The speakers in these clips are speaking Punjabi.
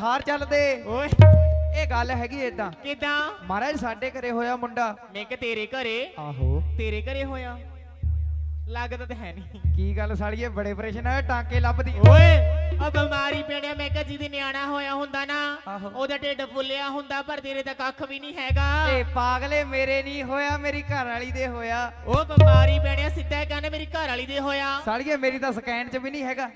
ਹਾਰ ਚੱਲਦੇ। ਓਏ। ਇਹ ਗੱਲ ਹੈਗੀ ਏਦਾਂ। ਕਿਦਾਂ? ਮਹਾਰਾਜ ਸਾਡੇ ਘਰੇ ਹੋਇਆ ਮੁੰਡਾ। ਮੈਂ ਕਿ ਤੇਰੇ ਘਰੇ? ਆਹੋ। ਤੇਰੇ ਘਰੇ ਹੋਇਆ? ਲੱਗਦਾ ਤੇ ਹੈ ਨਹੀਂ। ਕੀ ਗੱਲ ਸਾਲੀਏ ਬੜੇ ਪ੍ਰਸ਼ਨ ਆ ਟਾਂਕੇ ਲੱਭਦੀ। ਓਏ ਆ ਬਿਮਾਰੀ ਪੈਣਿਆ ਮੈਂ ਕਿਹਾ ਜਿਹਦੀ ਨਿਆਣਾ ਹੋਇਆ ਹੁੰਦਾ ਨਾ ਆਹੋ। ਉਹਦਾ ਢਿੱਡ ਫੁੱਲਿਆ ਹੁੰਦਾ ਪਰ ਤੇਰੇ ਤਾਂ ਕੱਖ ਵੀ ਨਹੀਂ ਹੈਗਾ। ਏ ਪਾਗਲੇ ਮੇਰੇ ਨਹੀਂ ਹੋਇਆ ਮੇਰੀ ਘਰ ਵਾਲੀ ਦੇ ਹੋਇਆ। ਉਹ ਬਿਮਾਰੀ ਪੈਣਿਆ ਸਿੱਧਾ ਕਹਿੰਦੇ ਮੇਰੀ ਘਰ ਵਾਲੀ ਦੇ ਹੋਇਆ। ਸਾਲੀਏ ਮੇਰੀ ਤਾਂ ਸਕੈਨ 'ਚ ਵੀ ਨਹੀਂ ਹੈਗਾ।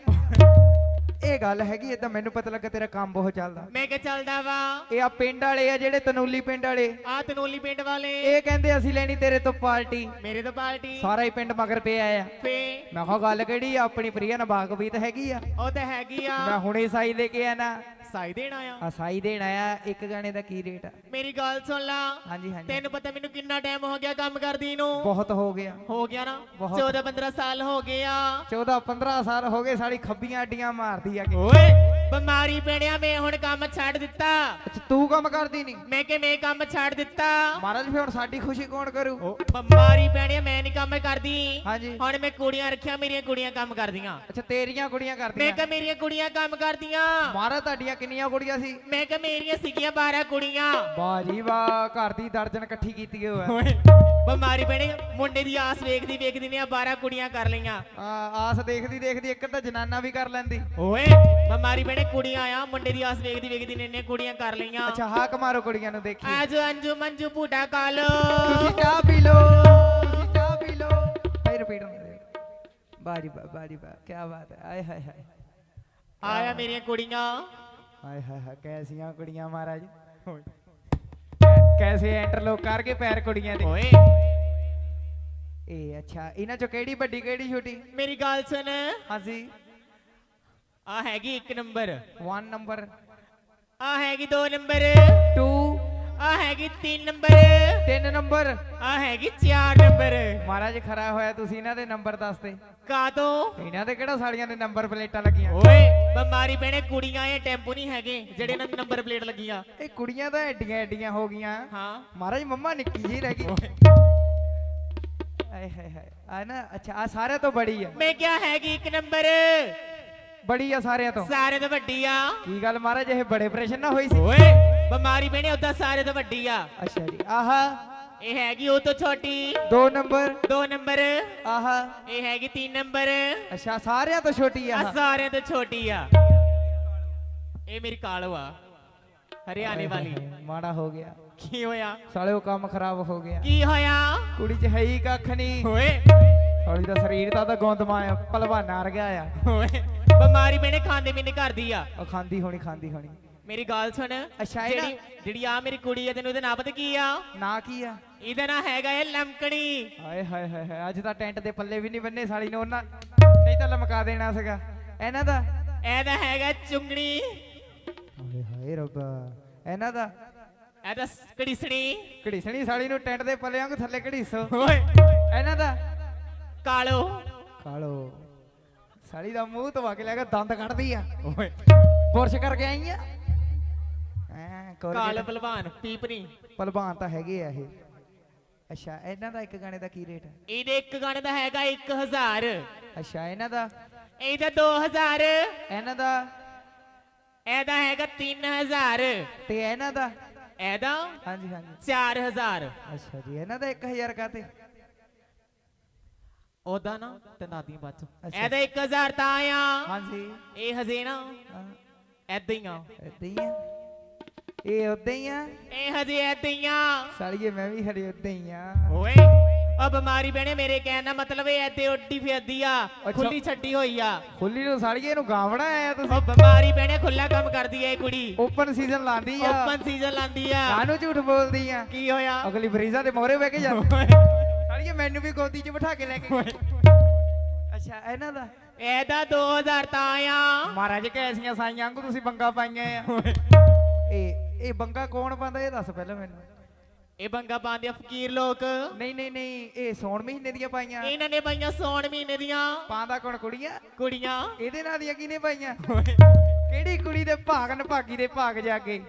ਇਹ ਗੱਲ ਹੈਗੀ ਏਦਾਂ ਮੈਨੂੰ ਪਤਾ ਲੱਗਾ ਤੇਰਾ ਕੰਮ ਬਹੁਤ ਚੱਲਦਾ। ਮੈਂ ਕਿ ਚੱਲਦਾ ਵਾ। ਇਹ ਆ ਪਿੰਡ ਵਾਲੇ ਆ ਜਿਹੜੇ ਤਨੂਲੀ ਪਿੰਡ ਵਾਲੇ। ਆ ਤਨੋਲੀ ਪਿੰਡ ਵਾਲੇ। ਇਹ ਕਹਿੰਦੇ ਅਸੀਂ ਲੈਣੀ ਤੇਰੇ ਤੋਂ ਪਾਰਟੀ। ਮੇਰੇ ਤੋਂ ਪਾਰਟੀ। ਸਾਰਾ ਹੀ ਪਿੰਡ ਮਗਰ ਪਿਆ ਆ। ਫੇ ਮੈਂ ਕਿਹਾ ਗੱਲ ਕਿਹੜੀ ਆ? ਆਪਣੀ ਪ੍ਰਿਆ ਨਬਾਗ ਵੀ ਤਾਂ ਹੈਗੀ ਆ। ਉਹ ਤਾਂ ਹੈਗੀ ਆ। ਮੈਂ ਹੁਣੇ ਸਾਈ ਲੈ ਕੇ ਆਣਾ ਸਾਈ ਦੇਣ ਆਇਆ। ਆ ਸਾਈ ਦੇਣ ਆਇਆ ਇੱਕ ਗਾਣੇ ਦਾ ਕੀ ਰੇਟ ਆ? ਮੇਰੀ ਗੱਲ ਸੁਣ ਲਾ। ਹਾਂਜੀ ਹਾਂਜੀ। ਤੈਨੂੰ ਪਤਾ ਮੈਨੂੰ ਕਿੰਨਾ ਟਾਈਮ ਹੋ ਗਿਆ ਕੰਮ ਕਰਦੀ ਨੂੰ? ਬਹੁਤ ਹੋ ਗਿਆ। ਹੋ ਗਿਆ ਨਾ? ਬਹੁਤ। 14 15 ਸਾਲ ਹੋ ਗਏ ਆ। 14 15 ਸਾਲ ਹੋ ਗਏ ਸਾਡੀ ਖੱਬੀਆਂ ਅੱਡੀਆਂ ਮਾਰਦੀ ਆ ਕਿ। ਓਏ! ਬਿਮਾਰੀ ਪੈਣਿਆ ਮੈਂ ਹੁਣ ਕੰਮ ਛੱਡ ਦਿੱਤਾ। ਅੱਛਾ ਤੂੰ ਕੰਮ ਕਰਦੀ ਨਹੀਂ ਮੈਂ ਕਿ ਮੈਂ ਕੰਮ ਛੱਡ ਦਿੱਤਾ। ਮਹਾਰਾਜ ਫਿਰ ਹੁਣ ਸਾਡੀ ਖੁਸ਼ੀ ਕੌਣ ਕਰੂ? ਬਿਮਾਰੀ ਪੈਣਿਆ ਮੈਂ ਨਹੀਂ ਕੰਮ ਕਰਦੀ। ਹਾਂਜੀ। ਹੁਣ ਮੈਂ ਕੁੜੀਆਂ ਰੱਖਿਆ ਮੇਰੀਆਂ ਕੁੜੀਆਂ ਕੰਮ ਕਰਦੀਆਂ। ਅੱਛਾ ਤੇਰੀਆਂ ਕੁੜੀਆਂ ਮੈਂ ਕਰਦੀਆਂ ਕਿ ਮੇਰੀਆਂ ਕੁੜੀਆਂ ਕੰਮ ਕਰਦੀਆਂ। ਮਹਾਰਾਜ ਤੁਹਾਡੀਆਂ ਕਿੰਨੀਆਂ ਕੁੜੀਆਂ ਸੀ? ਮੈਂ ਕਿ ਮੇਰੀਆਂ ਸੀਗੀਆਂ 12 ਕੁੜੀਆਂ। ਵਾਹ ਜੀ ਵਾਹ ਘਰ ਦੀ ਦਰਜਨ ਇਕੱਠੀ ਕੀਤੀ ਹੋਇਆ ਓਏ। ਬਿਮਾਰੀ ਪੈਣੇ ਮੁੰਡੇ ਦੀ ਆਸ ਵੇਖਦੀ ਵੇਖਦੀ ਨੇ ਆ 12 ਕੁੜੀਆਂ ਕਰ ਲਈਆਂ। ਆ ਆਸ ਦੇਖਦੀ ਦੇਖਦੀ ਇੱਕ ਤਾਂ ਜਨਾਨਾ ਵੀ ਕਰ ਲੈਂਦੀ। ਓਏ ਬਿਮਾਰੀ ਪੈਣੇ ਕੁੜੀਆਂ ਆ ਮੁੰਡੇ ਦੀ ਆਸ ਵੇਖਦੀ ਵੇਖਦੀ ਨੇ ਨੇ ਕੁੜੀਆਂ ਕਰ ਲਈਆਂ। ਅੱਛਾ ਹਾਕ ਮਾਰੋ ਕੁੜੀਆਂ ਨੂੰ ਦੇਖੀ। ਆਜੋ ਅੰਜੂ ਮੰਜੂ ਬੂਟਾ ਕਾਲੋ। ਤੁਸੀਂ ਚਾਹ ਪੀ ਲਓ ਤੁਸੀਂ ਚਾਹ ਪੀ ਲਓ। ਫੇਰ ਰਿਪੀਟ ਹੁੰਦੇ ਬਾਜੀ ਬਾ ਬਾਜੀ ਬਾ ਕੀ ਬਾਤ ਹੈ। ਆਏ ਹਾਏ ਹਾਏ। ਆਇਆ ਮੇਰੀਆਂ ਕੁੜੀਆਂ। ਹਾਏ ਹਾਏ ਹਾਏ ਕੈਸੀਆਂ ਕੁੜੀਆਂ ਮਹਾਰਾਜ। ਕੈਸੇ ਇੰਟਰਲੋਕ ਕਰਕੇ ਪੈਰ ਕੁੜੀਆਂ ਦੇ? ਓਏ। ਇਹ ਅੱਛਾ ਇਹਨਾਂ ਚੋਂ ਕਿਹੜੀ ਵੱਡੀ ਕਿਹੜੀ ਛੋਟੀ? ਮੇਰੀ ਗੱਲ ਸੁਣ। ਹਾਂਜੀ। ਆ ਹੈਗੀ 1 ਨੰਬਰ। 1 ਨੰਬਰ ਆ ਹੈਗੀ 2 ਨੰਬਰ। 2 ਆ ਹੈਗੀ 3 ਨੰਬਰ। 3 ਨੰਬਰ? ਆ ਹੈਗੀ 4 ਨੰਬਰ। ਮਹਾਰਾਜ ਖਰਾ ਹੋਇਆ ਤੁਸੀਂ ਇਹਨਾਂ ਦੇ ਨੰਬਰ ਦੱਸਦੇ ਕਾ ਤੋਂ ਇਹਨਾਂ ਦੇ ਕਿਹੜਾ ਸਾਲੀਆਂ ਦੇ ਨੰਬਰ ਪਲੇਟਾਂ ਲੱਗੀਆਂ? ਓਏ ਬਿਮਾਰੀ ਪੈਣੇ ਕੁੜੀਆਂ ਇਹ ਟੈਂਪੂ ਨਹੀਂ ਹੈਗੇ ਜਿਹੜੇ ਇਹਨਾਂ ਦੇ ਨੰਬਰ ਪਲੇਟ ਲੱਗੀਆਂ। ਇਹ ਕੁੜੀਆਂ ਤਾਂ ਐਡੀਆਂ ਐਡੀਆਂ ਹੋ ਗਈਆਂ। ਹਾਂ। ਮਹਾਰਾਜ ਮੰਮਾ ਨਿੱਕੀ ਜੀ ਰਹਿ ਗਈ। ਆਏ ਹਾਏ ਹਾਏ ਆ ਨਾ ਅੱਛਾ ਆ ਸਾਰਿਆਂ ਤੋਂ ਬੜੀ ਆ। ਮੈਂ ਕਿਹਾ ਹੈਗੀ 1 ਨੰਬਰ। ਬੜੀ ਆ ਸਾਰਿਆਂ ਤੋਂ। ਸਾਰੇ ਤੋਂ ਵੱਡੀ ਆ। ਕੀ ਗੱਲ ਮਹਾਰਾਜ ਇਹ ਬੜੇ ਆਪਰੇਸ਼ਨ ਨਾ ਹੋਈ ਸੀ। ਓਏ ਬਿਮਾਰੀ ਪੈਣੇ ਉਦਾਂ ਸਾਰੇ ਤੋਂ ਵੱਡੀ ਆ। ਅੱਛਾ ਜੀ ਆਹਾ। ਇਹ ਹੈਗੀ ਉਹ ਤੋਂ ਛੋਟੀ। 2 ਨੰਬਰ। 2 ਨੰਬਰ। ਆਹਾ। ਇਹ ਹੈਗੀ 3 ਨੰਬਰ। ਅੱਛਾ ਸਾਰਿਆਂ ਤੋਂ ਛੋਟੀ ਆ। ਸਾਰਿਆਂ ਤੋਂ ਛੋਟੀ ਆ। ਇਹ ਮੇਰੀ ਕਾਲੋ ਆ। ਹਰਿਆਣੇ ਵਾਲੀ। ਮਾੜਾ ਹੋ ਗਿਆ। ਕੀ ਹੋਇਆ? ਸਾਲੇ ਉਹ ਕੰਮ ਖਰਾਬ ਹੋ ਗਿਆ। ਕੀ ਹੋਇਆ? ਕੁੜੀ 'ਚ ਹੈ ਹੀ ਕੱਖ ਨਹੀਂ ਓਏ ਸਾਲੀ ਦਾ ਸਰੀਰ ਤਾਂ ਤਾਂ ਗੋਂਦਮਾ ਆ ਭਲਵਾਨਾ ਗਿਆ ਆ। ਓਏ ਬਿਮਾਰੀ ਮੈਨੇ ਖਾਂਦੇ ਨਹੀਂ ਕਰਦੀ ਆ। ਉਹ ਖਾਂਦੀ ਹੋਣੀ ਖਾਂਦੀ ਹੋਣੀ। ਮੇਰੀ ਗੱਲ ਸੁਣ। ਅੱਛਾ, ਇਹ ਨਾ- ਜਿਹੜੀ ਜਿਹੜੀ ਆ ਮੇਰੀ ਕੁੜੀ ਆ ਤੈਨੂੰ ਇਹਦਾ ਨਾਂ ਪਤਾ ਕੀ ਆ? ਨਾ ਕੀ ਆ? ਇਹਦਾ ਨਾਂ ਹੈਗਾ ਇਹ ਲਮਕਣੀ। ਹਾਏ ਹਾਏ ਹਾਏ ਹਾਏ ਅੱਜ ਤਾਂ ਟੈਂਟ ਦੇ ਪੱਲੇ ਵੀ ਨਹੀਂ ਬੰਨੇ ਸਾਲੀ ਨੂੰ ਉਹਨਾਂ ਨਹੀਂ ਤਾਂ ਲਮਕਾ ਦੇਣਾ ਸੀਗਾ। ਇਹਨਾਂ ਦਾ ਇਹਦਾ ਹੈਗਾ ਚੁੰਗਣੀ। ਹਾਏ ਹਾਏ ਰੱਬਾ। ਇਹਨਾਂ ਦਾ ਇਹਦਾ ਕੜੀਸਣੀ ਘੜੀਸਣੀ। ਸਾਲੀ ਨੂੰ ਟੈਂਟ ਦੇ ਪੱਲੇ ਵਾਂਗ ਥੱਲੇ ਘੜੀਸੋ। ਓਏ। ਇਹਨਾਂ ਦਾ ਕਾਲੋ। ਕਾਲੋ। ਸਾਲੀ ਦਾ ਮੂੰਹ ਧਵਾ ਕੇ ਲੈ ਕੇ ਦੰਦ ਕੱਢਦੀ ਆ। ਓਏ। ਬੁਰਸ਼ ਕਰਕੇ ਆਈ ਆ। ਐ ਕਾਲ ਭਲਵਾਨ ਪੀਪਣੀ ਭਲਵਾਨ ਤਾਂ ਹੈਗੇ ਆ ਇਹ। ਅੱਛਾ ਇਹਨਾਂ ਦਾ ਇੱਕ ਗਾਣੇ ਦਾ ਕੀ ਰੇਟ ਹੈ? ਇਹਦੇ ਇੱਕ ਗਾਣੇ ਦਾ ਹੈਗਾ 1000 ਅੱਛਾ ਇਹਨਾਂ ਦਾ? ਇਹਦਾ 2000 ਇਹਨਾਂ ਦਾ? ਇਹਦਾ ਹੈਗਾ 3000 ਤੇ ਇਹਨਾਂ ਦਾ? ਇਹਦਾ ਹਾਂਜੀ ਹਾਂਜੀ। 4000 ਅੱਛਾ ਜੀ ਇਹਨਾਂ ਦਾ 1000 ਕਾਤੇ ਉਹਦਾ ਨਾ ਤੇ ਦਾਦੀ ਬਾਤ ਅੱਛਾ। ਇਹਦਾ 1000 ਤਾਂ ਆ। ਹਾਂਜੀ। ਇਹ ਹਜੇ ਨਾ ਐਦਾਂ ਹੀ ਆ। ਏਦਾਂ ਹੀ ਆ। ਇਹ ਉਦਾਂ ਹੀ ਆ। ਇਹ ਹਜੇ ਐਦਾਂ ਹੀ ਆ। ਸਾਲੀਏ ਮੈਂ ਵੀ ਹਰੇ ਉਦਾਂ ਹੀ ਆ। ਓਏ ਆ ਬਿਮਾਰੀ ਬਣੇ ਮੇਰੇ ਕਹਿਣ ਦਾ ਮਤਲਬ ਇਹ ਐਦੇ ਉੱਡੀ ਫਿਰਦੀ ਆ। ਖੁੱਲੀ ਛੱਡੀ ਹੋਈ ਆ। ਖੁੱਲੀ ਨੂੰ ਸਾਲੀਏ ਨੂੰ ਗਾਵਣਾ ਆਇਆ ਤੁਸੀਂ ਉਹ ਬਿਮਾਰੀ ਬਣੇ ਖੁੱਲਾ ਕੰਮ ਕਰਦੀ ਇਹ ਕੁੜੀ। ਓਪਨ ਸੀਜ਼ਨ ਲਾਂਦੀ ਆ। ਓਪਨ ਸੀਜ਼ਨ ਲਾਂਦੀ ਆ। ਕਾਹਨੂੰ ਝੂਠ ਬੋਲਦੀ ਆ। ਕੀ ਹੋਇਆ? ਅਗਲੀ ਬਰੀਜ਼ਾ ਦੇ ਮੋਹਰੇ ਬਹਿ ਕੇ ਜਾਂਦੀ ਸਾਲੀਏ ਮੈਨੂੰ ਵੀ ਗੋਦੀ 'ਚ ਬਿਠਾ ਕੇ ਲੈ ਕੇ। ਅੱਛਾ ਇਹਨਾਂ ਦਾ? ਇਹਦਾ 2000 ਤਾਂ ਆ। ਮਹਾਰਾਜ ਕੈਸੀਆਂ ਸਾਈਆਂ ਵਾਂਗੂ ਤੁਸੀਂ ਬੰਗਾ ਪਾਈਆਂ ਆ। ਇਹ ਇਹ ਬੰਗਾ ਕੌਣ ਪਾਉਂਦਾ ਇਹ ਦੱਸ ਪਹਿਲਾਂ ਮੈਨੂੰ। ਇਹ ਬੰਗਾ ਪਾਉਂਦੇ ਆ ਫਕੀਰ ਲੋਕ। ਨਹੀਂ ਨਹੀਂ ਨਹੀਂ ਇਹ ਸੌਣ ਮਹੀਨੇ ਦੀਆਂ ਪਾਈਆਂ। ਇਹਨਾਂ ਨੇ ਪਾਈਆਂ ਸੌਣ ਮਹੀਨੇ ਦੀਆਂ। ਪਾਉਂਦਾ ਕੌਣ ਕੁੜੀਆਂ? ਕੁੜੀਆਂ। ਇਹਦੇ ਨਾਲ ਦੀਆਂ ਕਿਹਨੇ ਪਾਈਆਂ? ਕਿਹੜੀ ਕੁੜੀ ਦੇ ਭਾਗ ਨਭਾਗੀ ਦੇ ਭਾਗ ਜਾ ਕੇ?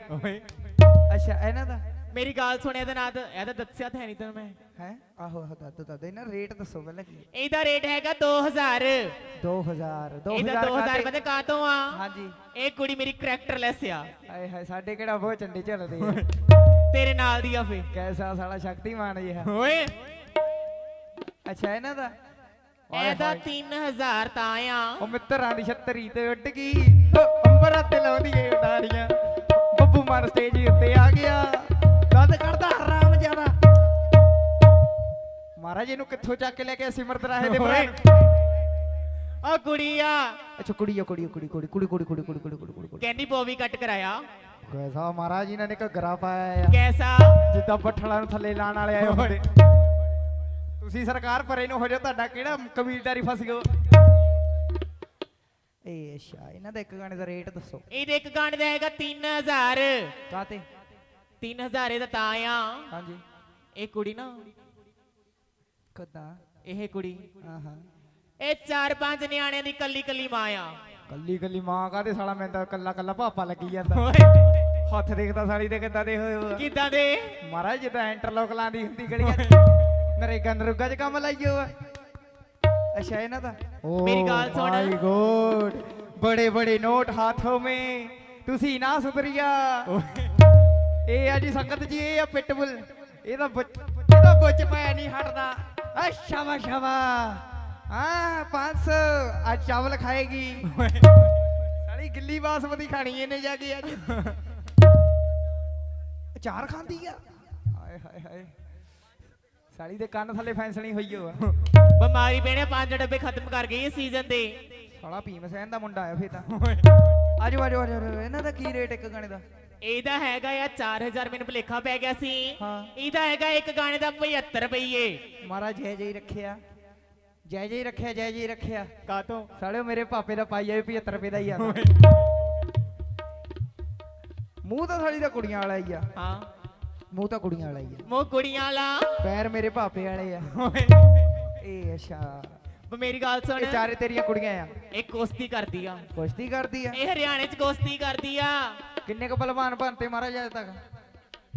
ਅੱਛਾ ਇਹਨਾਂ ਦਾ? ਮੇਰੀ ਗੱਲ ਸੁਣ ਇਹਦਾ ਨਾਂ ਤਾਂ ਇਹਦਾ ਦੱਸਿਆ ਤਾਂ ਹੈ ਨਹੀਂ ਤੈਨੂੰ ਮੈਂ। ਹੈ? ਆਹੋ ਆਹੋ ਦੱਦ ਦੱਦ ਇਹਨਾਂ ਰੇਟ ਦੱਸੋ ਪਹਿਲਾਂ ਕੀ ਹੈ? ਇਹਦਾ ਰੇਟ ਹੈਗਾ 2000 2000 ਇਹਦਾ 2000 ਕਾਹਤੇ? ਪਤਾ ਕਾਤੋਂ ਆ? ਹਾਂਜੀ। ਇਹ ਕੁੜੀ ਮੇਰੀ ਕਰੈਕਟਰਲੈਸ ਆ। ਹਾਏ ਹਾਏ ਸਾਡੇ ਕਿਹੜਾ ਬਹੁਤ ਚੰਡੇ ਚੱਲਦੇ ਆ। ਤੇਰੇ ਨਾਲ ਦੀ ਆ ਫੇ। ਕੈਸਾ ਸਾਲਾ ਸ਼ਕਤੀਮਾਨ ਜਿਹਾ। ਓਏ। ਅੱਛਾ ਇਹਨਾਂ ਦਾ? ਇਹਦਾ ਹਾਏ। 3000 ਤਾਂ ਆ। ਉਹ ਮਿੱਤਰਾਂ ਦੀ ਛੱਤਰੀ ਤੇ ਉੱਡ ਗਈ। ਅੰਬਰਾਂ ਤੇ ਲਾਉਂਦੀ ਏ ਉਡਾਰੀਆਂ। ਬੱਬੂ ਮਾਨ ਸਟੇਜ ਉੱਤੇ ਆ ਗਿਆ। ਕੱਢਦਾ ਹਰਾਮ ਜ਼ਿਆਦਾ ਮਹਾਰਾਜ ਇਹਨੂੰ ਕਿੱਥੋਂ ਚੱਕ ਕੇ ਲੈ ਕੇ ਸਿਮਰਤ ਰਾਹੇ ਦੇ ਭਰਾ? ਓਏ। ਆ ਕੁੜੀ ਆ ਅੱਛਾ ਕੁੜੀ ਆ ਕੁੜੀ ਆ, ਕੁੜੀ ਕੁੜੀ ਕੁੜੀ ਕੁੜੀ ਕੁੜੀ ਕੁੜੀ ਕੁੜੀ ਕੁੜੀ ਕੁੜੀ। ਕਹਿੰਦੀ ਬੋਵੀ ਕੱਟ ਕਰਾਇਆ। ਕੈਸਾ? ਮਹਾਰਾਜ ਇਹਨਾਂ ਨੇ ਘੱਗਰਾ ਪਾਇਆ ਆ। ਕੈਸਾ? ਜਿੱਦਾਂ ਬੱਠਲਾਂ ਨੂੰ ਥੱਲੇ ਲਾਣ ਵਾਲੇ ਆਏ ਹੁੰਦੇ। ਤੁਸੀਂ ਸਰਕਾਰ ਪਰੇ ਨੂੰ ਹੋ ਜਾਓ ਤੁਹਾਡਾ ਕਿਹੜਾ ਕਬੀਲਦਾਰੀ ਫਸ ਗਿਆ? ਏ ਅੱਛਾ ਇਹਨਾਂ ਦਾ ਇੱਕ ਗਾਣੇ ਦਾ ਰੇਟ ਦੱਸੋ। ਇਹਦੇ ਇੱਕ ਗਾਣੇ ਦਾ ਹੈਗਾ 3000 ਕਾਤੇ 3000 ਇਹਦਾ ਤਾਂ ਆ। ਹਾਂਜੀ। ਇਹ ਕੁੜੀ ਨਾ ਕਿੱਦਾਂ ਇਹ ਕੁੜੀ। ਹਾਂ ਹਾਂ ਇਹ ਚਾਰ ਪੰਜ ਨਿਆਣਿਆਂ ਦੀ ਕੱਲੀ ਕੱਲੀ ਮਾਂ ਆ। ਕੱਲੀ ਕੱਲੀ ਮਾਂ ਕਾਦੇ ਸਾਲਾ? ਮੈਂ ਤਾਂ ਕੱਲਾ ਕੱਲਾ ਪਾਪਾ ਲੱਗੀ ਜਾਂਦਾ। ਹੱਥ ਦੇਖਦਾ ਸਾਲੀ ਦੇ ਕਿੱਦਾਂ ਦੇ। ਕਿੱਦਾਂ ਦੇ? ਮਹਾਰਾਜ ਜਿੱਦਾਂ ਇੰਟਰਲੋਕ ਲਾਂਦੀ ਹੁੰਦੀ ਗਲੀਆਂ ਨਰੇਗਾ ਨਰੁਗਾ ਚ ਕੰਮ ਲਾਈਓ ਆ ਅੱਛਾ ਇਹਨਾਂ ਦਾ। ਮੇਰੀ ਗੱਲ ਸੁਣ। My god. ਬੜੇ ਬੜੇ ਨੋਟ ਹਾਥੋਂ ਮੇ। ਤੁਸੀਂ ਨਾ ਸੁਧਰੀਆ। ਇਹ ਆ ਜੀ ਸੰਗਤ ਜੀ ਇਹ ਆ ਪਿਟਬੁਲ। ਇਹਦਾ ਬੱਚ- ਇਹਦਾ ਬੁੱਚ ਪਾਇਆ ਨਹੀਂ ਹਟਦਾ। ਆ ਸ਼ਾਵਾ ਸ਼ਾਵਾ ਹਾਂ 500 ਅੱਜ ਚਾਵਲ ਖਾਏਗੀ। ਸਾਲੀ ਗਿੱਲੀ ਬਾਸਮਤੀ ਖਾਣੀ ਇਹਨੇ ਜਾ ਕੇ ਅੱਜ। ਅਚਾਰ ਖਾਂਦੀ ਆ। ਹਾਏ ਹਾਏ ਹਾਏ। ਸਾਲੀ ਦੇ ਕੰਨ ਥੱਲੇ ਫੈਂਸਣੀ ਹੋਈ ਆ। ਬਿਮਾਰੀ ਪੈਣੇ ਪੰਜ ਡੱਬੇ ਖਤਮ ਕਰ ਗਈ ਇਸ ਸੀਜ਼ਨ ਦੇ। ਸਾਲਾ ਭੀਮ ਸੈਨ ਦਾ ਮੁੰਡਾ ਆਇਆ ਫੇ ਤਾਂ। ਆਜੋ ਆਜੋ ਆਜੋ। ਇਹਨਾਂ ਦਾ ਕੀ ਰੇਟ ਇੱਕ ਗਾਣੇ ਦਾ? ਇਹਦਾ ਹੈਗਾ ਆ 4000 ਮੈਨੂੰ ਭੁਲੇਖਾ ਪੈ ਗਿਆ ਸੀ। ਹਾਂ। ਇਹਦਾ ਹੈਗਾ ਇੱਕ ਗਾਣੇ ਦਾ 75 ਰੁਪਏ ਮਹਾਰਾਜ ਜੈ ਜੈ ਰੱਖਿਆ। ਜੈ ਜੈ ਰੱਖਿਆ ਜੈ ਜੈ ਰੱਖਿਆ। ਕਾਤੋਂ ਸਾਲਿਓ ਮੇਰੇ ਪਾਪੇ ਦਾ ਪਾਈਆ ਵੀ 75 ਰੁਪਏ ਦਾ ਹੀ ਆ। ਮੂੰਹ ਤਾਂ ਸਾਲੀ ਦਾ ਕੁੜੀਆਂ ਵਾਲਾ ਹੀ ਆ। ਹਾਂ। ਮੂੰਹ ਤਾਂ ਕੁੜੀਆਂ ਵਾਲਾ ਹੀ ਆ। ਮੋ ਕੁੜੀਆਂ ਵਾਲਾ। ਪੈਰ ਮੇਰੇ ਪਾਪੇ ਵਾਲੇ ਆ। ਇਹ ਅੱਛਾ। ਬ ਮੇਰੀ ਗੱਲ ਸੁਣ। ਇਹ ਚਾਰੇ ਤੇਰੀਆਂ ਕੁੜੀਆਂ ਆ। ਇਹ ਕੁਸ਼ਤੀ ਕਰਦੀ ਆ। ਕੁਸ਼ਤੀ ਕਰਦੀ ਆ। ਇਹ ਹਰਿਆਣੇ ਚ ਕੁਸ਼ਤੀ ਕਰਦੀ ਆ। ਕਿੰਨੇ ਕੁ ਪਹਿਲਵਾਨ ਬਣਤੇ ਮਹਾਰਾਜ ਅਜੇ ਤੱਕ?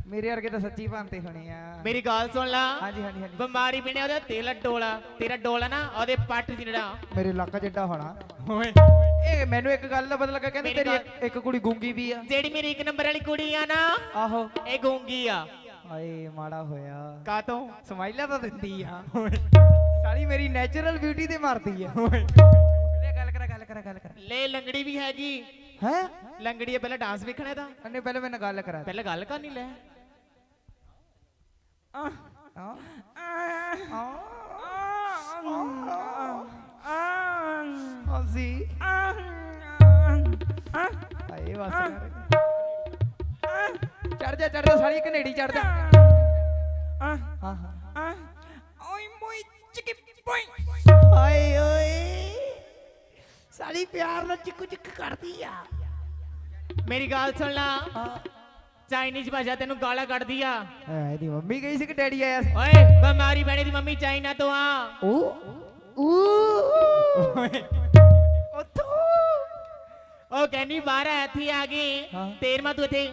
ਮੇਰੇ ਵਰਗੇ ਤਾਂ ਸੱਚੀ ਬਣਤੇ ਹੋਣੇ ਆ। ਮੇਰੀ ਗੱਲ ਸੁਣ ਲਾ। ਹਾਂਜੀ ਹਾਂਜੀ ਹਾਂਜੀ। ਬਿਮਾਰੀ ਪੈਣੇ ਉਹਦਾ ਤੇਲ ਡੋਲਾ ਤੇਰਾ ਡੋਲਾ ਨਾ ਉਹਦੇ ਪੱਟ ਜਿਹੜਾ। ਮੇਰੇ ਲੱਕ ਜਿੱਡਾ ਹੋਣਾ ਓਏ। ਇਹ ਮੈਨੂੰ ਇੱਕ ਗੱਲ ਦਾ ਪਤਾ ਲੱਗਾ ਕਹਿੰਦੇ ਮੇਰੀ ਤੇਰੀ ਇੱਕ- ਇੱਕ ਕੁੜੀ ਗੂੰਗੀ ਵੀ ਆ। ਜਿਹੜੀ ਮੇਰੀ ਇੱਕ ਨੰਬਰ ਵਾਲੀ ਕੁੜੀ ਆ ਨਾ ਆਹੋ। ਇਹ ਗੂੰਗੀ ਆ। ਹਾਏ ਮਾੜਾ ਹੋਇਆ। ਕਾਤੋਂ ਸਮਾਈਲਾ ਤਾਂ ਦਿੰਦੀ ਆ। ਸਾਲੀ ਮੇਰੀ ਨੈਚੁਰਲ ਬਿਊਟੀ ਤੇ ਮਾਰਦੀ ਆ। ਲੈ ਗੱਲ ਕਰਾ ਗੱਲ ਕਰਾ ਗੱਲ ਕਰਾ। ਲੈ ਲੰਗੜੀ ਵੀ ਹੈਗੀ। ਹੈ? ਲੰਗੜੀ ਆ ਪਹਿਲਾਂ ਡਾਂਸ ਵੇਖਣਾ ਇਹਦਾ। ਅੰਨੇ ਪਹਿਲੇ ਮੈਨਾਂ ਗੱਲ ਕਰਾ ਪਹਿਲਾਂ ਗੱਲ ਕਰਨੀ ਲੈ। ਆ ਅਸੀਂ ਹਾਏ ਵਸ ਚੜ ਜਾ ਚੜ ਜਾ ਸਾਲੀ ਕਨੇਡੀ ਚੜ ਜਾ। ਹਾਂ ਹਾਂ। ਓਏ ਮੋਈ ਚਿਕੀ ਪੋਈ ਹਾਏ ਓਏ। ਸਾਲੀ ਪਿਆਰ ਨਾਲ ਚਿੱਕੂ ਚਿੱਕ ਕਰਦੀ ਆ ਮੇਰੀ ਗੱਲ ਸੁਣ ਲਾ ਚਾਈਨੀਜ਼ ਭਾਸ਼ਾ ਤੈਨੂੰ ਗਾਲਾਂ ਕੱਢਦੀ ਆ ਐ ਇਹਦੀ ਮੰਮੀ ਗਈ ਸੀ ਕਿ ਡੈਡੀ ਆਇਆ ਸੀ ਓਏ ਬਿਮਾਰੀ ਬਣੇ ਦੀ ਮੰਮੀ ਚਾਈਨਾ ਤੋਂ ਆ ਓ ਓ ਉੱਥੋਂ ਉਹ ਕਹਿੰਦੀ ਬਾਹਰ ਆ, ਇੱਥੇ ਆ ਗਈ ਹਾਂ। ਤੇਰ ਮੈਂ ਤੂੰ ਇੱਥੇ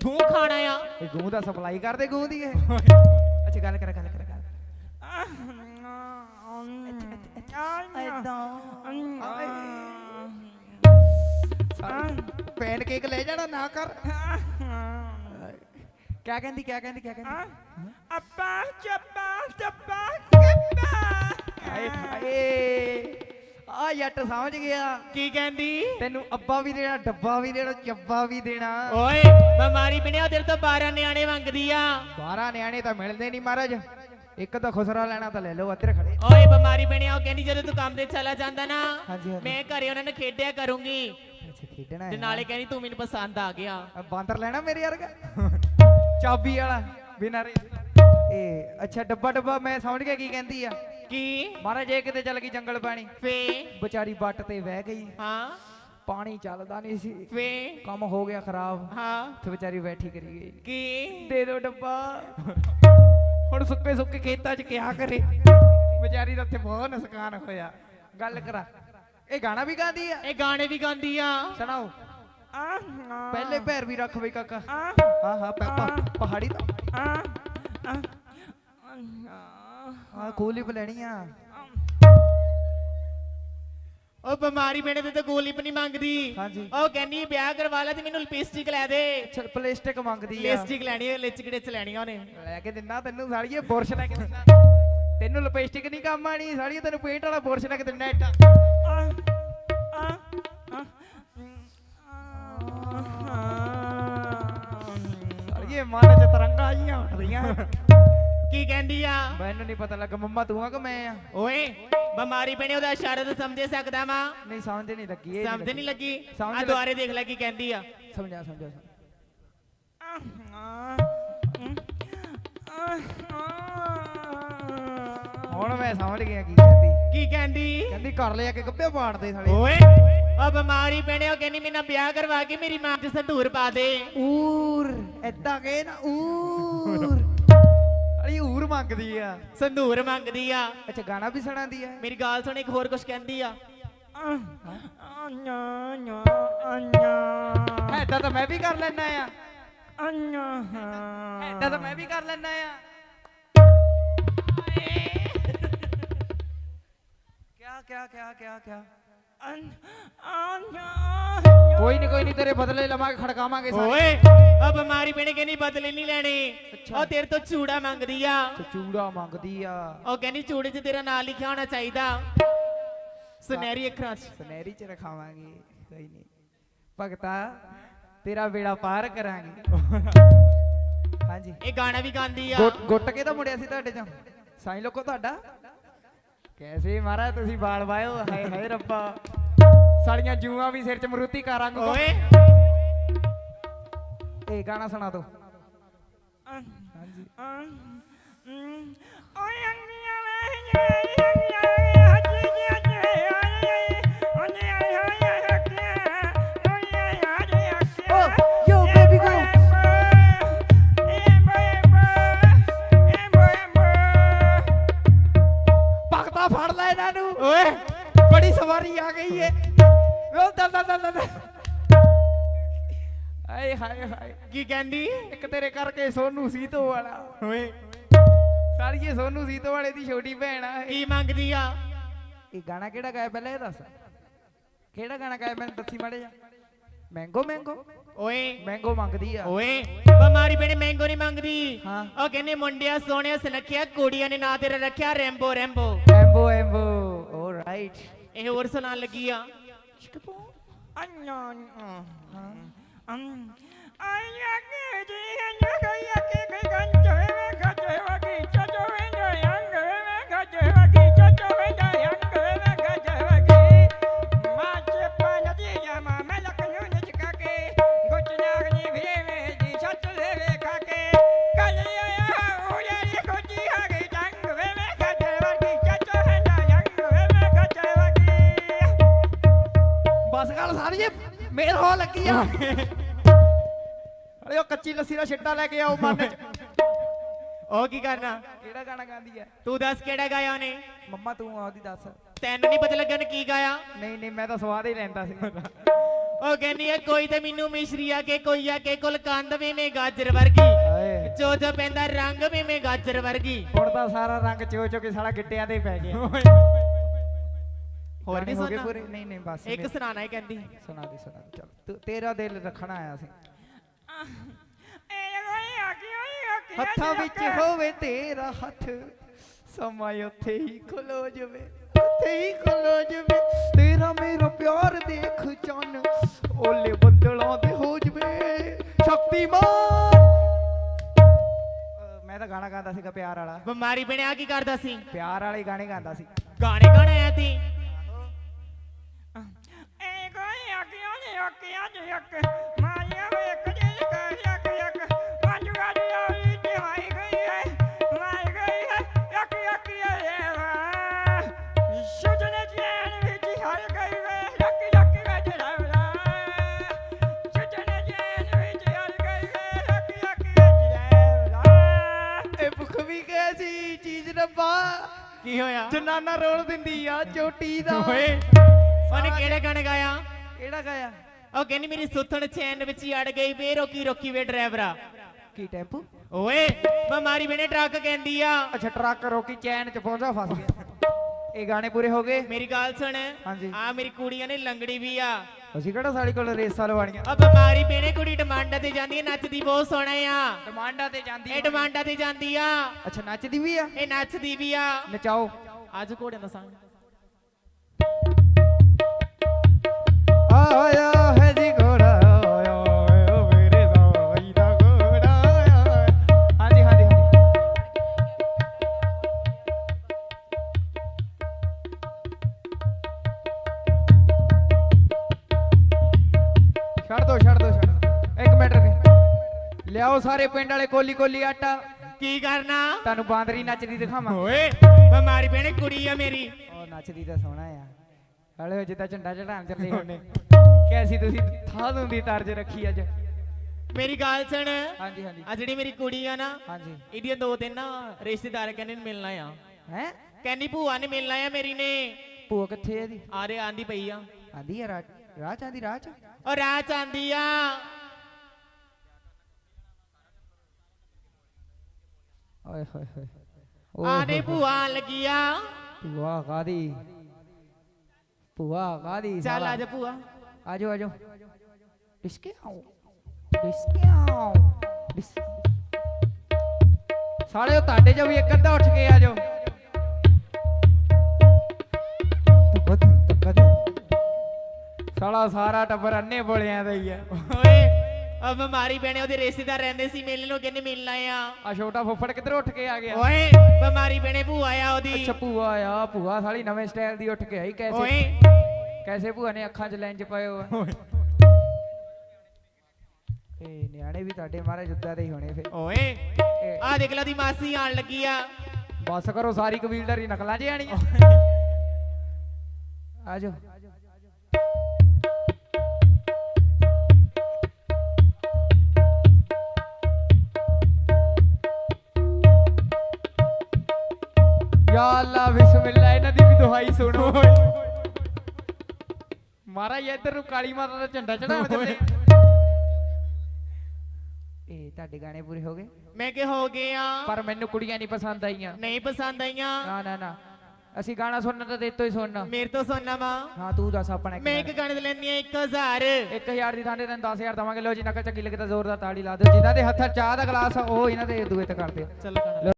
ਧੂੰ ਖਾਣਾ ਆ ਇਹ ਗੂੰ ਦਾ ਸਪਲਾਈ ਕਰਦੇ ਗੂੰ ਦੀ ਇਹ ਅੱਛਾ ਗੱਲ ਕਰ ਗੱਲ ਕਰ ਗੱਲ ਪੈਨ ਕੇਕ ਲੈ ਜਾਣਾ ਨਾ ਕਰ। ਕਿਆ ਕਹਿੰਦੀ ਕਿਆ ਕਹਿੰਦੀ ਕਿਆ ਕਹਿੰਦੀ? ਅੱਪਾ ਚੱਪਾ ਚੱਪਾ ਹਾਏ ਆ ਜੱਟ ਸਮਝ ਗਿਆ। ਕੀ ਕਹਿੰਦੀ? ਤੈਨੂੰ ਅੱਬਾ ਵੀ ਦੇਣਾ ਡੱਬਾ ਵੀ ਦੇਣਾ ਚੱਬਾ ਵੀ ਦੇਣਾ। ਓਏ ਬਿਮਾਰੀ ਬਣਿਆ ਤੇਰੇ ਤੋਂ 12 ਨਿਆਣੇ ਮੰਗਦੀ ਆ। 12 ਨਿਆਣੇ ਤਾਂ ਮਿਲਦੇ ਨਹੀਂ ਮਹਾਰਾਜ। ਇੱਕ ਤਾਂ ਖੁਸਰਾ ਲੈਣਾ ਤਾਂ ਲੈ ਲਓ ਇੱਧਰ ਖੜੇ ਓਏ ਬਿਮਾਰੀ ਬਣਿਆ ਉਹ ਕਹਿੰਦੀ ਜਦੋਂ ਤੂੰ ਕੰਮ ਤੇ ਚਲਾ ਜਾਂਦਾ ਨਾ। ਮੈਂ ਘਰੇ ਉਹਨਾਂ ਨੇ ਖੇਡਿਆ ਕਰੂੰਗੀ। ਖੇਡਣਾ ਤੇ ਨਾਲੇ ਕਹਿੰਦੀ ਤੂੰ ਮੈਨੂੰ ਪਸੰਦ ਆ ਗਿਆ। ਬਾਂਦਰ ਲੈਣਾ ਮੇਰੇ ਵਰਗਾ? ਚਾਬੀ ਵਾਲਾ ਬਿਨਾਂ ਰੇ ਇਹ ਅੱਛਾ ਡੱਬਾ ਡੱਬਾ ਮੈਂ ਸਮਝ ਗਿਆ ਕੀ ਕਹਿੰਦੀ ਆ। ਕੀ? ਮਹਾਰਾਜ ਇਹ ਕਿਤੇ ਚੱਲ ਗਈ ਜੰਗਲ ਪਾਣੀ। ਫੇ? ਵਿਚਾਰੀ ਬੱਟ ਤੇ ਵਹਿ ਗਈ। ਹਾਂ। ਪਾਣੀ ਚੱਲਦਾ ਨਹੀਂ ਸੀ। ਫੇ? ਕੰਮ ਹੋ ਗਿਆ ਖਰਾਬ। ਹਾਂ। ਤੇ ਵਿਚਾਰੀ ਬੈਠੀ ਕਰੀ ਗਈ। ਕੀ? ਦੇ ਦੋ ਡੱਬਾ। ਹੁਣ ਸੁੱਕੇ ਸੁੱਕੇ ਖੇਤਾਂ 'ਚ ਕਿਆ ਕਰੇ? ਵਿਚਾਰੀ ਦਾ ਉੱਥੇ ਬਹੁਤ ਨੁਕਸਾਨ ਹੋਇਆ। ਗੱਲ ਕਰਾ। ਇਹ ਗਾਣਾ ਵੀ ਗਾਉਂਦੀ ਆ? ਇਹ ਗਾਣੇ ਵੀ ਗਾਉਂਦੀ ਆ। ਸੁਣਾਓ। ਪਹਿਲੇ ਪੈਰ ਵੀ ਰੱਖ ਬਈ ਕਾਕਾ। ਹਾਂ ਹਾਂ ਪ- ਪ- ਪਹਾੜੀ ਦਾ ਆ ਕੂਲਿਪ ਲੈਣੀ ਆ। ਉਹ ਬਿਮਾਰੀ ਪੈਣੇ ਤੇ ਤਾਂ ਗੋਲੀਪ ਨਹੀਂ ਮੰਗਦੀ। ਹਾਂਜੀ। ਉਹ ਕਹਿੰਦੀ ਵਿਆਹ ਕਰਵਾ ਲੈ ਤੇ ਮੈਨੂੰ ਲਿਪਸਟਿਕ ਲੈ ਦੇ। ਪਲੇਸਟਿਕ ਮੰਗਦੀ ਆ। ਲਿਪਸਟਿਕ ਲੈਣੀ ਹੈ ਲਿਚਕੜੇ ਚ ਲੈਣੀਆਂ ਉਹਨੇ। ਲੈ ਕੇ ਦਿੰਨਾ ਤੈਨੂੰ ਸਾਲੀਏ ਬੁਰਸ਼ ਲੈ ਕੇ ਦਿੰਨਾ ਤੈਨੂੰ ਲਿਪਸਟਿਕ ਨਹੀਂ ਕੰਮ ਆਣੀ ਸਾਲੀਏ ਤੈਨੂੰ ਪੇਂਟ ਵਾਲਾ ਬੁਰਸ਼ ਲੈ ਕੇ ਦਿੰਨਾ ਏਟਾ ਸਾਲੀਏ ਮਨ ਚ ਤਰੰਗਾਂ ਆਈਆਂ ਉੱਠਦੀਆਂ ਕੀ ਕਹਿੰਦੀ ਆ? ਮੈਨੂੰ ਨਹੀਂ ਪਤਾ ਲੱਗਾ ਮੰਮਾ ਤੂੰ ਆ ਕਿ ਮੈਂ ਆ? ਓਏ ਬਿਮਾਰੀ ਪੈਣੇ ਉਹਦਾ ਇਸ਼ਾਰਾ ਤਾਂ ਸਮਝ ਸਕਦਾ ਵਾਂ। ਨਹੀਂ ਸਮਝ ਨਹੀਂ ਲੱਗੀ ਇਹ ਸਮਝ ਨਹੀਂ ਲੱਗੀ? ਆ ਦੁਆਰੇ ਦੇਖ ਲੈ ਕੀ ਕਹਿੰਦੀ ਆ। ਸਮਝਾ ਸਮਝਾ। ਹੁਣ ਮੈਂ ਸਮਝ ਗਿਆ ਕੀ ਕਹਿੰਦੀ। ਕੀ ਕਹਿੰਦੀ? ਕਹਿੰਦੀ ਘਰ ਲੈ ਕੇ ਗੱਬੇ ਪਾੜਦੇ ਸਾਲੇ। ਓਏ ਉਹ ਬਿਮਾਰੀ ਪੈਣੇ ਉਹ ਕਹਿੰਦੀ ਮੈਨੂੰ ਵਿਆਹ ਕਰਵਾ ਕੇ ਮੇਰੀ ਮਾਂ ਚ ਸੰਧੂਰ ਪਾ ਦੇ ਊਰ ਐਦਾਂ ਕਹੇ ਨਾ ਊਰ ਅੜੀ ਊਰ ਮੰਗਦੀ ਆ ਸੰਧੂਰ ਮੰਗਦੀ ਆ ਅੱਛਾ ਗਾਣਾ ਵੀ ਸੁਣਾਉਂਦੀ ਆ ਮੇਰੀ ਗੱਲ ਸੁਣ ਇੱਕ ਹੋਰ ਕੁਝ ਕਹਿੰਦੀ ਆ ਐਦਾਂ ਤਾਂ ਮੈਂ ਵੀ ਕਰ ਲੈਣਾ ਆ ਐਦਾਂ ਤਾਂ ਮੈਂ ਵੀ ਕਰ ਲੈਣਾ ਆ ਕਿਆ ਕਿਆ ਕਿਆ ਕਿਆ ਕਿਆ ਕੋਈ ਨਹੀਂ ਕੋਈ ਨਹੀਂ ਤੇਰੇ ਬਦਲੇ ਲਵਾਂਗੇ ਖੜਕਾਵਾਂਗੇ ਸਾਰੇ। ਓਏ ਉਹ ਬਿਮਾਰੀ ਪੈਣੇ ਕਹਿੰਦੀ ਬਦਲੇ ਨਹੀਂ ਲੈਣੇ। ਉਹ ਤੇਰੇ ਤੋਂ ਚੂੜਾ ਮੰਗਦੀ ਆ। ਚੂੜਾ ਮੰਗਦੀ ਆ। ਉਹ ਕਹਿੰਦੀ ਚੂੜੇ 'ਚ ਤੇਰਾ ਨਾਂ ਲਿਖਿਆ ਹੋਣਾ ਚਾਹੀਦਾ। ਸੁਨਹਿਰੀ ਅੱਖਰਾਂ 'ਚ। ਸੁਨਹਿਰੀ ਚ ਰਖਾਵਾਂਗੇ ਕੋਈ ਨਹੀਂ ਭਗਤਾ ਤੇਰਾ ਬੇੜਾ ਪਾਰ ਕਰਾਂਗੇ। ਹਾਂਜੀ। ਇਹ ਗਾਣਾ ਵੀ ਗਾਉਂਦੀ ਆ। ਗੁੱਟ ਕੇ ਤਾਂ ਮੁੜਿਆ ਸੀ ਤੁਹਾਡੇ ਚੋਂ। ਸਾਈਂ ਲੋਕੋ ਤੁਹਾਡਾ। ਕੈਸੇ ਮਹਾਰਾਜ ਤੁਸੀਂ ਬਾਲ ਵਾਇਓ ਹਾਏ ਹਾਏ ਰੱਬਾ। ਸਾਲੀਆਂ ਜੂਆਂ ਵੀ ਸਿਰ ਚ ਮਰੂਤੀ ਕਾਰਾਂ ਨੂੰ ਓਏ। ਇਹ ਗਾਣਾ ਸੁਣਾ ਦੋ ਹਾਂਜੀ। yo, ਓਏ ਬੜੀ ਸਵਾਰੀ ਆ ਗਈ ਏ। ਓ ਦਲ ਦਲ ਦਲ ਆਏ ਹਾਏ ਹਾਏ। ਕੀ ਕਹਿੰਦੀ? ਇੱਕ ਤੇਰੇ ਕਰਕੇ ਸੋਨੂ ਸੀਤੋ ਵਾਲਾ। ਓਏ। ਸਾਲੀਏ ਸੋਨੂ ਸੀਤੋ ਵਾਲੇ ਦੀ ਛੋਟੀ ਭੈਣ ਆ ਇਹ। ਕੀ ਮੰਗਦੀ ਆ? ਇਹ ਗਾਣਾ ਕਿਹੜਾ ਗਾਇਆ ਪਹਿਲਾਂ ਇਹ ਦੱਸ। ਕਿਹੜਾ ਗਾਣਾ ਗਾਇਆ ਮੈਨੂੰ ਦੱਸੀ ਮਾੜੇ ਜਾ ਮੈਂਗੋ ਮੈਂਗੋ। ਓਏ। ਮੈਂਗੋ ਮੰਗਦੀ ਆ। ਓਏ ਬਿਮਾਰੀ ਪੈਣੇ ਮੈਂਗੋ ਨਹੀਂ ਮੰਗਦੀ। ਹਾਂ। ਉਹ ਕਹਿੰਦੇ ਮੁੰਡਿਆ ਸੋਹਣਿਆ ਸੁਨੱਖਿਆ ਕੁੜੀਆਂ ਨੇ ਨਾਂ ਤੇਰਾ ਰੱਖਿਆ ਰੈਂਬੋ ਰੈਂਬੋ। ਐਂਬੋ ਐਂਬੋ ਇਹ ਹੋਰ ਸੁਣਾਉਣ ਲੱਗੀ ਆ ਬਸ ਗੱਲ ਸਾਰੀਏ ਮੇਰ ਹੋ ਲੱਗੀ ਆ। ਅਰੇ ਉਹ ਕੱਚੀ ਲੱਸੀ ਦਾ ਛਿੱਟਾ ਲੈ ਕੇ ਆਓ ਮਨ ਚ। ਉਹ ਕੀ ਕਰਨਾ? ਕਿਹੜਾ ਗਾਣਾ ਗਾਉਂਦੀ ਆ? ਤੂੰ ਦੱਸ ਕਿਹੜਾ ਗਾਇਆ ਉਹਨੇ? ਮੰਮਾ ਤੂੰ ਆਉਦੀ ਦੱਸ। ਤੈਨੂੰ ਨਹੀਂ ਪਤਾ ਲੱਗਿਆ ਉਹਨੇ ਕੀ ਗਾਇਆ? ਨਹੀਂ ਨਹੀਂ ਮੈਂ ਤਾਂ ਸਵਾਦ ਹੀ ਲੈਂਦਾ ਸੀ। ਉਹ ਕਹਿੰਦੀ ਹੈ ਕੋਈ ਤੇ ਮੈਨੂੰ ਮਿਸ਼ਰੀ ਆ ਕੇ ਕੋਈ ਆ ਕੇ ਕੁਲ ਕੰਦ ਵੇ ਮੇ ਗਾਜਰ ਵਰਗੀ। ਹਾਏ। ਜੋ ਪੈਂਦਾ ਰੰਗ ਵੇ ਮੇ ਗਾਜਰ ਵਰਗੀ। ਹੁਣ ਤਾਂ ਸਾਰਾ ਰੰਗ ਚੋ ਚੋ ਕੇ ਸਾਲਾ ਗਿੱਟਿਆਂ ਤੇ ਪੈ ਗਿਆ। ਹੋਰ ਵੀ ਸੁਣਾ ਪੂਰੇ? ਨਹੀਂ ਨਹੀਂ ਬਸ ਇੱਕ ਸੁਣਾਣਾ ਹੈ ਕਹਿੰਦੀ। ਸੁਣਾ ਦੇ ਸੁਣਾ ਦੇ। ਚਲ ਤੇਰਾ ਦਿਲ ਰੱਖਣਾ ਆਇਆ ਸੀ। ਹੱਥਾਂ ਵਿੱਚ ਹੋਵੇ ਤੇਰਾ ਹੱਥ ਸਮਾਂ ਉੱਥੇ ਹੀ ਖਲੋ ਜਵੇ ਉੱਥੇ ਹੀ ਖਲੋ ਜਵੇ। ਤੇਰਾ ਮੇਰਾ ਪਿਆਰ ਦੇਖ ਚੰਨ ਓਲੇ ਬੱਦਲਾਂ ਦੇ ਹੋ ਜਵੇ। ਸ਼ਕਤੀਮਾਨ! ਮੈਂ ਤਾਂ ਗਾਣਾ ਗਾਉਂਦਾ ਸੀਗਾ ਪਿਆਰ ਵਾਲਾ। ਬਿਮਾਰੀ ਬਣਿਆ ਕੀ ਕਰਦਾ ਸੀ? ਪਿਆਰ ਵਾਲੇ ਗਾਣੇ ਗਾਉਂਦਾ ਸੀ। ਗਾਣੇ ਗਾਣੇ ਆਇਆ ਤੀ ਇਹ ਭੁੱਖ ਵੀ ਕੈਸੀ ਚੀਜ਼ ਰੱਬਾ ਕੀ ਹੋਇਆ? ਜਨਾਨਾ ਰੋਲ ਦਿੰਦੀ ਆ ਚੋਟੀ ਦਾ। ਓਏ ਉਹਨੇ ਕਿਹੜੇ ਗਾਣੇ ਗਾਇਆ? ਕਿਹੜਾ ਗਾਇਆ? ਉਹ ਕਹਿੰਦੀ ਮੇਰੀ ਸੁੱਥਣ ਚੈਨ ਵਿੱਚ ਹੀ ਅੜ ਗਈ ਵੇ ਰੋਕੀ ਰੋਕੀ ਵੇ ਡਰਾਈਵਰਾ ਕੀ ਟੈਂਪੂ ਓਏ ਬਿਮਾਰੀ ਬਣੇ ਟਰੱਕ ਕਹਿੰਦੀ ਆ ਅੱਛਾ ਟਰੱਕ ਰੋਕੀ ਚੈਨ ਚ ਪਹੁੰਚਾ ਫਸ ਗਿਆ ਇਹ ਗਾਣੇ ਪੂਰੇ ਹੋ ਗਏ ਮੇਰੀ ਗੱਲ ਸੁਣ ਹਾਂਜੀ। ਆ ਮੇਰੀ ਕੁੜੀਆਂ ਨੇ ਲੰਗੜੀ ਵੀ ਆ ਅਸੀਂ ਕਿਹੜਾ ਸਾਡੀ ਕੋਲ ਰੇਸਾਂ ਲਵਾਣੀਆਂ ਆ ਬਿਮਾਰੀ ਬਣੇ ਕੁੜੀ ਡਿਮਾਂਡਾਂ ਤੇ ਜਾਂਦੀ ਆ ਨੱਚਦੀ ਬਹੁਤ ਸੋਹਣਾ ਆ ਡਿਮਾਂਡਾਂ ਤੇ ਜਾਂਦੀ ਇਹ ਡਿਮਾਂਡਾਂ ਤੇ ਜਾਂਦੀ ਆ ਅੱਛਾ ਨੱਚਦੀ ਵੀ ਆ ਇਹ ਨੱਚਦੀ ਵੀ ਆ ਨਚਾਓ ਅੱਜ ਘੋੜਿਆਂ ਦਾ ਸੰਗ ਆਇਆ ਲਿਆਓ ਸਾਰੇ ਪਿੰਡ ਵਾਲੇ ਕੋਲੀ ਕੋਲੀ ਆਟਾ। ਕੀ ਕਰਨਾ? ਤੁਹਾਨੂੰ ਬਾਂਦਰੀ ਨੱਚਦੀ ਦਿਖਾਵਾਂ। ਓਏ ਬਿਮਾਰੀ ਬਣੇ ਕੁੜੀ ਆ ਮੇਰੀ। ਉਹ ਨੱਚਦੀ ਤਾਂ ਸੋਹਣਾ ਆ। ਹਲੇ ਜਿੱਦਾਂ ਝੰਡਾ ਚੜਾਉਣ ਚੱਲੇ ਹੁੰਨੇ ਕੈਸੀ ਤੁਸੀਂ ਥਾਂ ਦੁੰਦੀ ਤਰਜ ਰੱਖੀ ਅੱਜ। ਮੇਰੀ ਗੱਲ ਸੁਣ। ਹਾਂਜੀ ਹਾਂਜੀ। ਆ ਜਿਹੜੀ ਮੇਰੀ ਕੁੜੀ ਆ ਨਾ ਹਾਂਜੀ। ਇਹਦੀਆਂ ਦੋ ਤਿੰਨ ਨਾ ਰਿਸ਼ਤੇਦਾਰ ਕਹਿੰਦੇ ਨੇ ਮਿਲਣਾ ਆ। ਹੈ? ਕਹਿੰਦੀ ਭੂਆ ਨੇ ਮਿਲਣਾ ਆ ਮੇਰੀ ਨੇ। ਭੂਆ ਕਿੱਥੇ ਹੈ ਇਹਦੀ? ਆਰੇ ਆਂਦੀ ਪਈ ਆ। ਆਂਦੀ ਆ ਰਾਜ ਰਾਜ ਆਂਦੀ ਰਾਹ ਚ ਆਂਦੀ ਆ। ਓਏ ਹੋਏ ਹੋਏ। ਆਨੇ ਭੂਆ ਆਉਣ ਲੱਗੀ ਆ ਭੂਆ ਕਾਦੀ ਭੂਆ ਕਾਦੀ ਚੱਲ ਆ ਜਾ ਭੂਆ। ਆਜੋ ਆਜੋ। ਡਿਸਕੇ ਆਓ। ਡਿਸਕੇ ਆਓ। ਸਾਲੇ ਤੁਹਾਡੇ ਜੋ ਵੀ ਇੱਕ ਅੱਧਾ ਉੱਠ ਕੇ ਆਜੋ। ਸਾਲਾ ਸਾਰਾ ਟੱਬਰ ਅੰਨੇ ਬੋਲਿਆਂ ਦਾ ਹੀ ਆ। ਓਏ। ਆ ਬਿਮਾਰੀ ਬਣੇ ਉਹਦੇ ਰਿਸ਼ਤੇਦਾਰ ਰਹਿੰਦੇ ਸੀ ਮਿਲਣ ਨੂੰ ਕਹਿੰਦੇ ਮਿਲਣਾ ਆ। ਆ ਛੋਟਾ ਫੁੱਫੜ ਕਿੱਧਰ ਉੱਠ ਕੇ ਆ ਗਿਆ? ਓਏ ਬਿਮਾਰੀ ਬਣੇ ਭੂਆ ਆ ਉਹਦੀ। ਅੱਛਾ ਭੂਆ ਆ ਭੂਆ ਸਾਲੀ ਨਵੇਂ ਸਟਾਈਲ ਦੀ ਉੱਠ ਕੇ ਆਈ ਕੈਸੇ ਓਏ। ਕੈਸੇ ਭੂਆ ਨੇ ਅੱਖਾਂ 'ਚ ਲੈਂਜ ਪਾਏ ਹੋ ਇਹ ਨਿਆਣੇ ਵੀ ਤੁਹਾਡੇ ਮਾਰੇ ਜੁੱਦਾ ਦੇ ਹੀ ਹੋਣੇ ਫੇ ਓਏ ਆ ਦੇਖ ਲਾ ਦੀ ਮਾਸੀ ਆਣ ਲੱਗੀ ਆ। ਬਸ ਕਰੋ ਸਾਰੀ ਕਬੀਲਦਾਰੀ ਨਕਲਾਂ 'ਚ ਆਣੀਆਂ ਆਜੋ ਯਾ ਅੱਲਾ ਬਿਸਮਿਲ੍ਲਾ ਇਹਨਾਂ ਦੀ ਵੀ ਦੁਹਾਈ ਸੁਣੋ। ਮਹਾਰਾਜ ਇੱਧਰ ਨੂੰ ਕਾਲੀ ਮਾਤਾ ਦਾ ਝੰਡਾ ਚੜਾਉਣ ਚੱਲੇ ਇਹ ਤੁਹਾਡੇ ਗਾਣੇ ਪੂਰੇ ਹੋ ਗਏ? ਮੈਂ ਕਿ ਹੋ ਗਏ ਆ। ਪਰ ਮੈਨੂੰ ਕੁੜੀਆਂ ਨਹੀਂ ਪਸੰਦ ਆਈਆਂ। ਨਹੀਂ ਪਸੰਦ ਆਈਆਂ। ਨਾ ਨਾ ਨਾ। ਅਸੀਂ ਗਾਣਾ ਸੁਣਨਾ ਤਾਂ ਤੇਤੋਂ ਹੀ ਸੁਣਨਾ। ਮੇਰੇ ਤੋਂ ਸੁਣਨਾ ਵਾ। ਹਾਂ ਤੂੰ ਦੱਸ ਆਪਣਾ ਇੱਕ ਮੈਂ ਇੱਕ ਗਾਣੇ ਤੇ ਲੈਣੀ ਆ 1000 1000 ਦੀ ਥਾਂ ਤੇ ਤੈਨੂੰ 10000 ਦਵਾਂਗੇ। ਲੋ ਜੀ ਨਕਲ ਚੱਕੀ ਲੱਗਦਾ ਜ਼ੋਰ ਦਾ ਤਾੜੀ ਲਾ ਦਿਓ। ਜਿਨ੍ਹਾਂ ਦੇ ਹੱਥਾਂ ਚਾਹ ਦਾ ਗਲਾਸ ਆ, ਉਹ ਇਹਨਾਂ ਦੇ ਦੂਏ ਤੇ ਕਰ ਦਿਓ। ਚਲੋ ਗਾਣਾ